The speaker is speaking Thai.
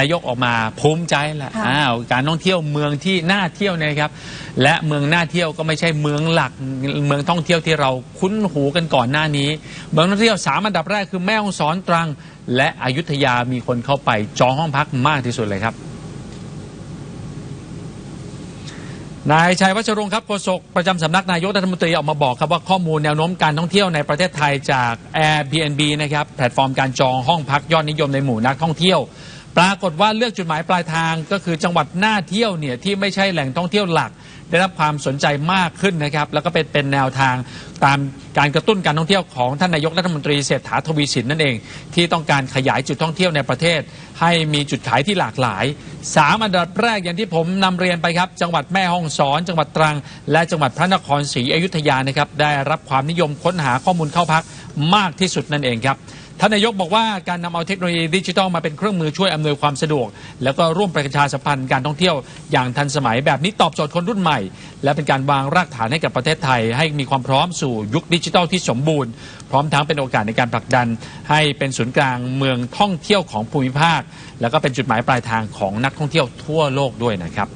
นายกออกมาภูมิใจแหละค่ะอ้าวการท่องเที่ยวเมืองที่น่าเที่ยวเนยครับ และเมืองน่าเที่ยวก็ไม่ใช่เมืองหลักเมืองท่องเที่ยวที่เราคุ้นหูกันก่อนหน้านี้ เมืองท่องเที่ยวสามอันดับแรกคือแม่ฮ่องสอนตรัง และอยุธยามีคนเข้าไปจองห้องพักมากที่สุดเลยครับนายชัยวัชรงค์ครับโฆษกประจำสำนักนายกรัฐมนตรีออกมาบอกครับว่าข้อมูลแนวโน้มการท่องเที่ยวในประเทศไทยจาก Airbnb นะครับแพลตฟอร์มการจองห้องพักยอดนิยมในหมู่นักท่องเที่ยว ปรากฏว่าเลือกจุดหมายปลายทางก็คือจังหวัดน่าเที่ยวเนี่ยที่ไม่ใช่แหล่งท่องเที่ยวหลัก ได้รับความสนใจมากขึ้นนะครับ แล้วก็เป็นเป็นแนวทางตามการกระตุ้นการท่องเที่ยวของท่านนายกรัฐมนตรีเศรษฐาทวีสินนั่นเอง ที่ต้องการขยายจุดท่องเที่ยวในประเทศ ให้มีจุดขายที่หลากหลายสามอันดับแรกอย่างที่ผมนำเรียนไปครับ จังหวัดแม่ฮ่องสอน จังหวัดตรัง และจังหวัดพระนครศรีอยุธยานะครับได้รับความนิยมค้นหาข้อมูลเข้าพักมากที่สุดนั่นเองครับ ท่านนายกบอกว่าการนำเอาเทคโนโลยีดิจิทัลมาเป็นเครื่องมือช่วยอำนวยความสะดวก แล้วก็ร่วมประชาสัมพันธ์การท่องเที่ยวอย่างทันสมัยแบบนี้ตอบโจทย์คนรุ่นใหม่ และเป็นการวางรากฐานให้กับประเทศไทย ให้มีความพร้อมสู่ยุคดิจิทัลที่สมบูรณ์ พร้อมทั้งเป็นโอกาสในการผลักดัน ให้เป็นศูนย์กลางเมืองท่องเที่ยวของภูมิภาค แล้วก็เป็นจุดหมายปลายทางของนักท่องเที่ยวทั่วโลกด้วยนะครับ